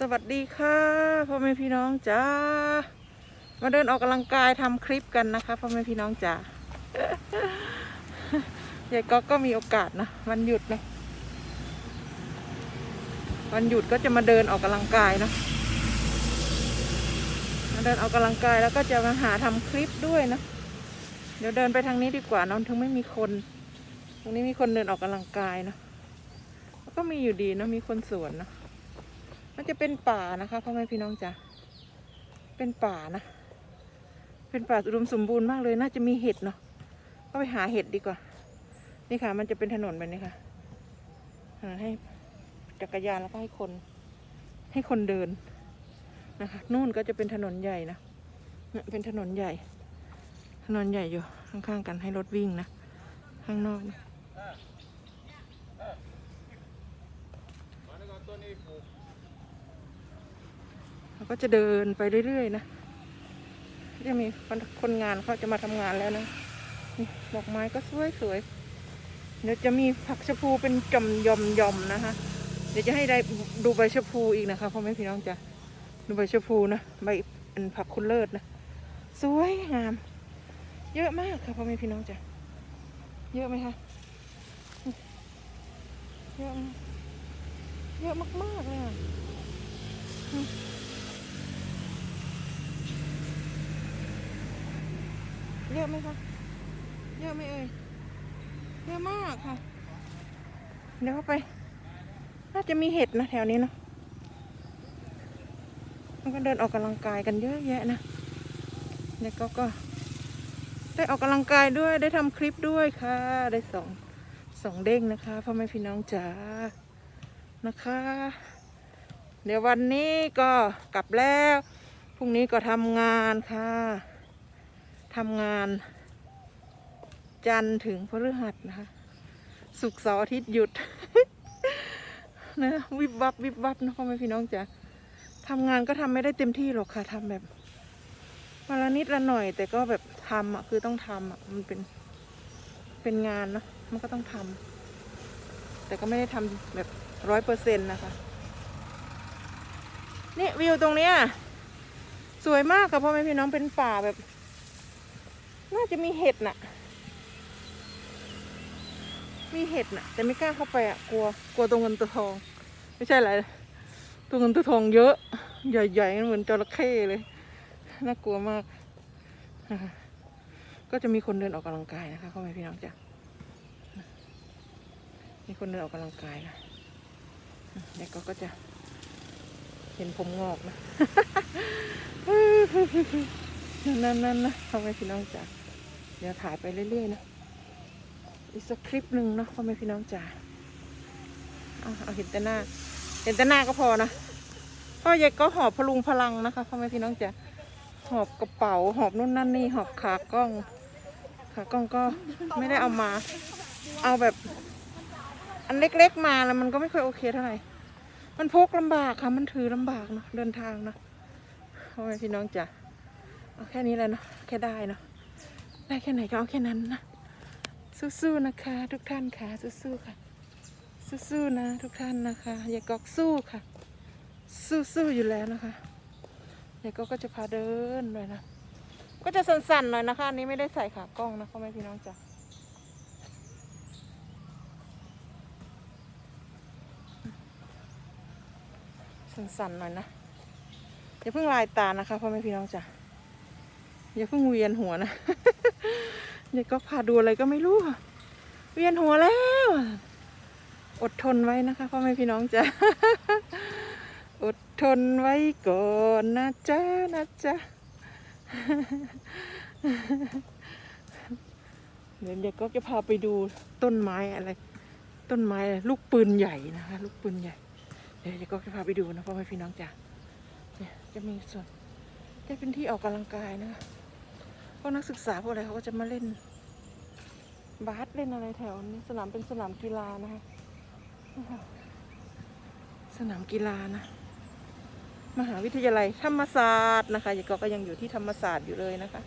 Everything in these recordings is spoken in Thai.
สวัสดีค่ะพ่อแม่พี่น้องจ้ามาเดินออกกำลังกายทำคลิปกันนะคะพ่อแม่พี่น้องจ้ายายก็ก็มีโอกาสนะวันหยุดนะวันหยุดก็จะมาเดินออกกำลังกายเนอะมาเดินออกกำลังกายแล้วก็จะมาหาทำคลิปด้วยนะเดี๋ยวเดินไปทางนี้ดีกว่าเนอะถึงไม่มีคน ตรงนี้มีคนเดินออกกำลังกายนะแล้วก็มีอยู่ดีนะมีคนสวนนะ มันจะเป็นป่านะคะพ่อแม่พี่น้องจ้ะเป็นป่านะ เป็นป่าอุดมสมบูรณ์มากเลย น่าจะมีเห็ดเนาะก็ไปหาเห็ดดีกว่า นี่ค่ะ มันจะเป็นถนนแบบนี้ค่ะถนนให้จักรยานแล้วก็ให้คน ให้คนเดินนะคะนู่นก็จะเป็นถนนใหญ่นะเนี่ยเป็นถนนใหญ่ ถนนใหญ่อยู่ข้างๆกันให้รถวิ่งนะข้างนอกนะ เราก็จะเดินไปเรื่อยๆนะจะมีคนงานเขาจะมาทำงานแล้วนะดอกไม้ก็สวยๆเดี๋ยวจะมีผักชะพูเป็นจอมยอมยอมๆนะคะ เดี๋ยวจะให้ได้ดูใบชะพูอีกนะคะพ่อแม่พี่น้องจ้ะดูใบชะพูนะใบเป็นผักคุณเลิศนะสวยงาม เยอะมากค่ะพ่อแม่พี่น้องจ้ะเยอะไหมคะเยอะมากเยอะมากๆเลยอะ เยอะไหมคะ เยอะไหมเอ่ย เยอะมากค่ะ เดี๋ยวเข้าไป น่าจะมีเห็ดนะแถวนี้เนาะ มันก็เดินออกกำลังกายกันเยอะแยะนะเนี่ยก็ก็ได้ออกกำลังกายด้วย ได้ทำคลิปด้วยค่ะ ได้สองสองเด้งนะคะพ่อแม่พี่น้องจ๋า นะคะ เดี๋ยววันนี้ก็กลับแล้ว พรุ่งนี้ก็ทำงานค่ะ ทำงาน จันถึงพฤหัสนะคะศุกเสาร์อาทิตย์หยุดนะวิบวับวิบวับนะพ่อแม่พี่น้องจ๋าทำงานก็ทำไม่ได้เต็มที่หรอกค่ะทำแบบวันละนิดละหน่อย แต่ก็แบบทำอะคือต้องทำอะมันเป็นเป็นงานเนาะมันก็ต้องทำแต่ก็ไม่ได้ทำแบบร้อยเปอร์เซ็นต์นะคะ นี่วิวตรงเนี้ยสวยมากค่ะพ่อแม่พี่น้องเป็นป่าแบบ น่าจะมีเห็ดน่ะ มีเห็ดน่ะ แต่ไม่กล้าเข้าไปอะกลัว กลัวตัวเงินตัวทอง ไม่ใช่อะไรตัวเงินตัวทองเยอะ ใหญ่ๆเหมือนจระเข้เลย น่ากลัวมาก ก็จะมีคนเดินออกกำลังกายนะคะพ่อแม่พี่น้องจ้ะมีคนเดินออกกำลังกายนะเด็กก็ก็จะเห็นผมงอกนะนั่นนั่นนะพ่อแม่พี่น้องจ๋า เดี๋ยวถ่ายไปเรื่อยๆนะอีกสักคลิปหนึ่งเนาะพ่อแม่พี่น้องจ๋าเอาเอาเห็นแต่หน้า เห็นแต่หน้าก็พอนะพ่อยายก็หอบพลุงพลังนะคะพ่อแม่พี่น้องจ๋าหอบกระเป๋าหอบนู่นนั่นนี่หอบขากล้อง ขากล้องก็ไม่ได้เอามา เอาแบบ อันเล็กๆมาแล้วมันก็ไม่ค่อยโอเคเท่าไหร่มันพกลำบากค่ะ มันถือลำบากเนาะเดินทางเนาะพ่อแม่พี่น้องจ๋าเอาแค่นี้แหล้วเนาะแค่ได้เนาะ ได้แค่ไหนก็เอาแค่นั้นนะ สู้ๆนะคะ ทุกท่านค่ะ สู้ๆค่ะ สู้ๆนะ ทุกท่านนะคะ อย่ากอกสู้ค่ะ สู้ๆอยู่แล้วนะคะอย่ากอกก็จะพาเดินหน่อยนะ ก็จะสั่นๆหน่อยนะคะอันนี้ไม่ได้ใส่ขากล้องนะพ่อแม่พี่น้องจ้ะสั่นๆหน่อยนะอย่าเพิ่งลายตานะคะพ่อแม่พี่น้องจ้ะอย่าเพิ่งเวียนหัวนะ ย่าก็พาดูอะไรก็ไม่รู้ เวียนหัวแล้ว อดทนไว้นะคะพ่อแม่พี่น้องจ้ะอดทนไว้ก่อนนะจ๊ะนะจ๊ะเดี๋ยวเด็กก็จะพาไปดูต้นไม้อะไร ต้นไม้ลูกปืนใหญ่นะคะลูกปืนใหญ่ เดี๋ยวเด็กก็จะพาไปดูนะพ่อแม่พี่น้องจ้ะเนี่ยจะมีส่วนจะเป็นที่ออกกำลังกายนะคะ วกนักศึกษาพวกอะไรเขาก็จะมาเล่น บาสเล่นอะไรแถวนี้ สนามเป็นสนามกีฬานะคะสนามกีฬานะ มหาวิทยาลัยธรรมศาสตร์นะคะยายกอก็ยังอยู่ที่ธรรมศาสตร์อยู่เลยนะคะ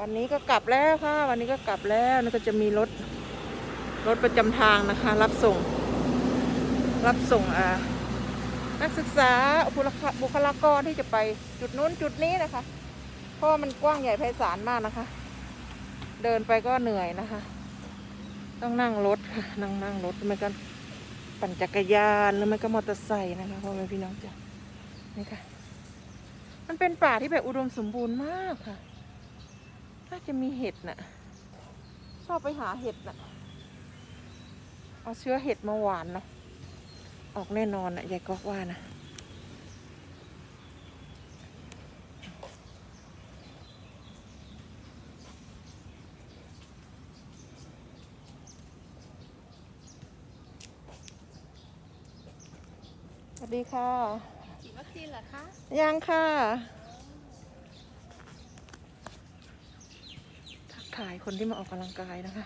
วันนี้ก็กลับแล้วค่ะ วันนี้ก็กลับแล้วนี่ก็จะมีรถรถประจำทางนะคะ รับส่ง รับส่งอ่านักศึกษาบุคลากรที่จะไปจุดนู้นจุดนี้นะคะ เพราะว่ามันกว้างใหญ่ไพศาลมากนะคะ เดินไปก็เหนื่อยนะคะ ต้องนั่งรถค่ะ นั่งนั่งรถไม่ก็ปั่นจักรยานหรือไม่ก็มอเตอร์ไซค์นะคะพ่อแม่พี่น้องจ้ะนี่ค่ะ มันเป็นป่าที่แบบอุดมสมบูรณ์มากค่ะ น่าจะมีเห็ดน่ะ ชอบไปหาเห็ดน่ะ เอาเชื้อเห็ดมาหวานเนาะ ออกแน่นอนน่ะยายก๊อกว่านะ ดีค่ะฉีดวัคซีนเหรอคะ ยังค่ะ ทักทายคนที่มาออกกำลังกายนะคะ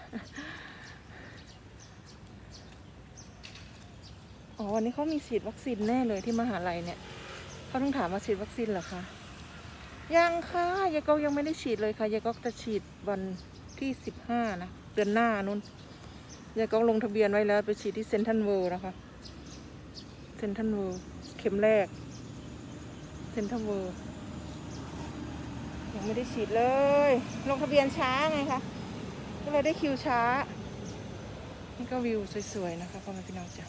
อ๋อวันนี้เขามีฉีดวัคซีนแน่เลยที่มหาลัยเนี่ย เขาต้องถามว่าฉีดวัคซีนเหรอคะ ยังค่ะยายก๊อกยังไม่ได้ฉีดเลยค่ะยายก๊อกจะฉีดวันที่สิบห้านะ เดือนหน้านู้นยายก๊อกลงทะเบียนไว้แล้วไปฉีดที่เซนทรัลเวิลด์นะคะเซ นทรัลเวิลด์เข็มแรก เซ็นทรัลเวิลด์ยังไม่ได้ฉีดเลย ลงทะเบียนช้าไงคะ ก็เลยได้คิวช้า นี่ก็วิวสวยๆนะคะพ่อแม่พี่น้องจ้ะ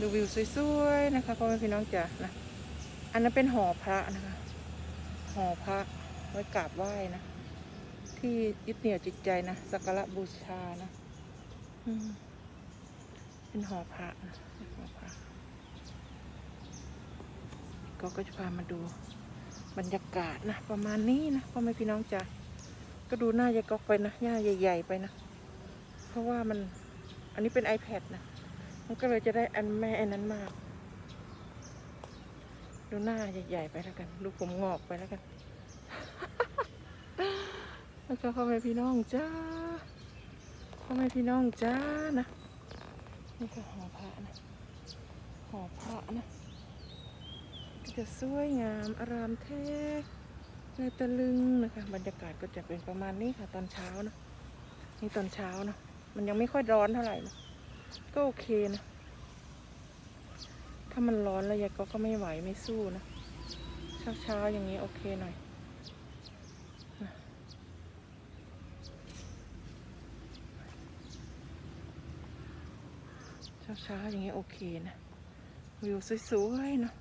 ดูวิวสวยๆนะคะพ่อแม่พี่น้องจ้ะนะ อันนั้นเป็นหอพระนะคะ หอพระไว้กราบไหว้นะ ที่ยึดเหนี่ยวจิตใจนะ สักการะบูชานะ อืม เป็นหอพระนะเป็นหอพระก็ก็จะพามาดูบรรยากาศนะ ประมาณนี้นะพ่อแม่พี่น้องจ้ะก็ดูหน้ายายก๊อกไปนะหญ้าใหญ่ ๆ ไปนะ เพราะว่ามันอันนี้เป็น iPad นะ มันก็เลยจะได้อันแม่อันนั้นมาก ดูหน้าใหญ่ๆไปแล้วกัน ดูผมงอกไปแล้วกันแล้วก็พ่อแม่พี่น้องจ้าพ่อแม่พี่น้องจ้านะ นี่ก็หอพระนะหอพระนะก็จะสวยงามอารามแท้ในตะลึงนะคะ บรรยากาศก็จะเป็นประมาณนี้ค่ะ ตอนเช้านะนี่ตอนเช้านะมันยังไม่ค่อยร้อนเท่าไหร่นะก็โอเคนะ ถ้ามันร้อนแล้วยายก็ก็ไม่ไหวไม่สู้นะเช้าเช้าๆอย่างนี้โอเคหน่อย เช้าช้าๆอย่างนี้โอเคนะวิวสวยๆเนาะ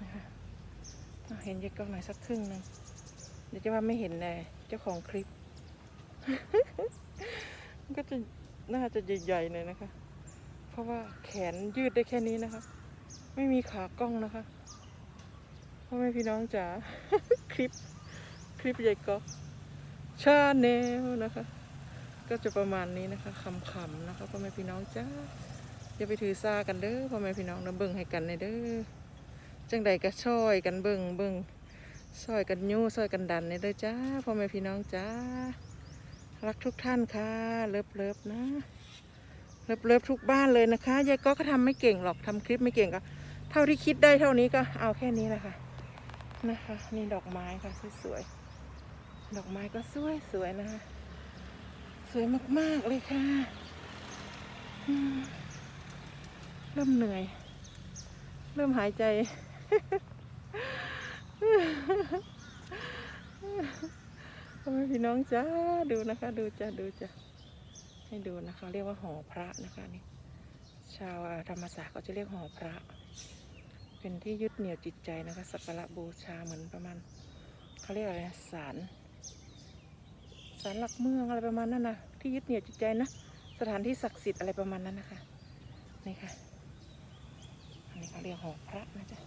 นะคะเห็นยายกล้องหน่อยสักครึ่งนึงเดี๋ยวจะว่าไม่เห็นเลยเจ้าของคลิป มันก็จะน่าจะใหญ่ๆหน่อยนะคะ เพราะว่าแขนยืดได้แค่นี้นะคะ ไม่มีขากล้องนะคะพ่อแม่พี่น้องจ๋าคลิปคลิปยายก๊อกชาแนลนะคะ ก็จะประมาณนี้นะคะคำๆนะคะพ่อแม่พี่น้องจ้า อย่าไปถือซากันเด้อพ่อแม่พี่น้องนะเบิ่งให้กันในเด้อจังใดก็ช่วยกันเบิ่งเบิ่งช่วยกันยู่ช่วยกันดันเนี่ยเด้อจ้าพ่อแม่พี่น้องจ้ารักทุกท่านค่ะเลิฟเลิฟนะเลิฟเลิฟทุกบ้านเลยนะคะยายก็ก็ทำไม่เก่งหรอกทำคลิปไม่เก่งก็ เท่าที่คิดได้เท่านี้ก็เอาแค่นี้แหละค่ะนะคะ นี่ดอกไม้ค่ะสวยๆดอกไม้ก็สวยสวยนะคะสวยมากๆเลยค่ะอืม เริ่มเหนื่อย เริ่มหายใจพี่น้องจ้าดูนะคะ ดูจ้าดูจ้าให้ดูนะคะ เรียกว่าหอพระนะคะนี่ชาวธรรมศาสตร์ก็จะเรียกหอพระ เป็นที่ยึดเหนี่ยวจิตใจนะคะสักการะบูชาเหมือนประมาณเขาเรียกอะไรศาลศาลหลักเมืองอะไรประมาณนั้นนะที่ยึดเหนี่ยวจิตใจนะสถานที่ศักดิ์สิทธิ์อะไรประมาณนั้นนะคะนี่ค่ะ นนี้เขาเรียกหอพระนะจ๊ะ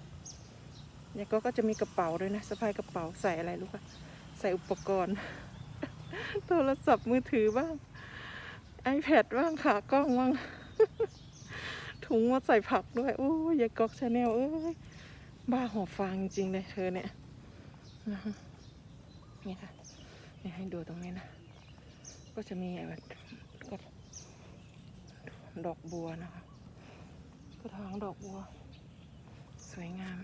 ยายก็ก็จะมีกระเป๋าด้วยนะสะพายกระเป๋าใส่อะไรรู้ปะใส่อุปกรณ์ โทรศัพท์มือถือบ้าง iPad บ้างขากล้องบ้าง ถุงมาใส่ผักด้วย โอ้ยยายก๊อกชาแนลเอ้ยบ้าหอฟางจริงเลยเธอเนี่ยนี่ค่ะนี่ให้ดูตรงนี้นะ ก็จะมีแบบดอกบัวนะคะ กระถางดอกบัว สวยงาม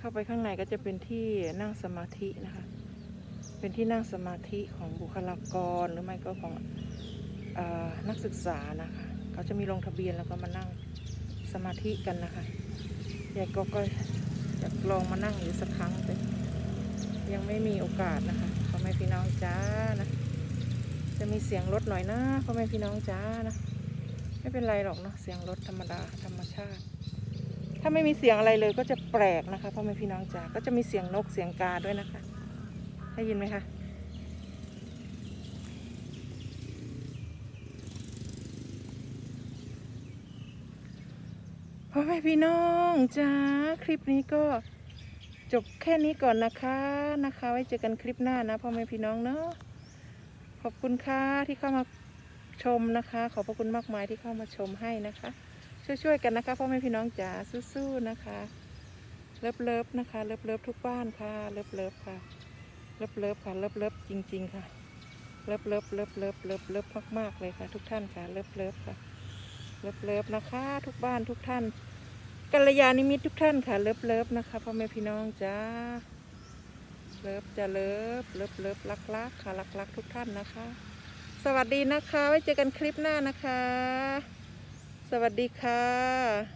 เข้าไปข้างในก็จะเป็นที่นั่งสมาธินะคะ เป็นที่นั่งสมาธิของบุคลากรหรือไม่ก็ของ นักศึกษานะคะ เขาจะมีลงทะเบียนแล้วก็มานั่งสมาธิกันนะคะยายก็ก็อยากลองมานั่งอยู่สักครั้งแต่ยังไม่มีโอกาสนะคะพ่อแม่พี่น้องจ้านะ จะมีเสียงรถหน่อยนะพ่อแม่พี่น้องจ้านะ ไม่เป็นไรหรอกเนาะเสียงรถธรรมดาธรรมชาติ ถ้าไม่มีเสียงอะไรเลยก็จะแปลกนะคะพ่อแม่พี่น้องจ๋าก็จะมีเสียงนกเสียงกาด้วยนะคะ ได้ยินไหมคะ พี่น้องจ้าคลิปนี้ก็จบแค่นี้ก่อนนะคะนะคะ ไว้เจอกันคลิปหน้านะพ่อแม่พี่น้องเนาะขอบคุณค่ะที่เข้ามาชมนะคะ ขอบพระคุณมากมายที่เข้ามาชมให้นะคะ ช่วยๆกันนะคะพ่อแม่พี่น้องจ๋าสู้ๆนะคะเลิฟเลิฟๆนะคะเลิฟเลิฟๆทุกบ้านค่ะเลิฟเลิฟๆค่ะเลิฟเลิฟๆค่ะเลิฟเลิฟๆจริง ๆ ค่ะเลิฟเลิฟๆเลิฟเลิฟๆเลิฟเลิฟมากๆเลยค่ะ ทุกท่านค่ะเลิฟเลิฟๆค่ะเลิฟเลิฟๆนะคะ ทุกบ้านทุกท่าน กัลยาณิมิตทุกท่านค่ะ เลิฟเลิฟนะคะพ่อแม่พี่น้องจ้าเลิฟจะเลิฟเลิฟเลิฟรักรักค่ะรักรักทุกท่านนะคะ สวัสดีนะคะ ไว้เจอกันคลิปหน้านะคะ สวัสดีค่ะ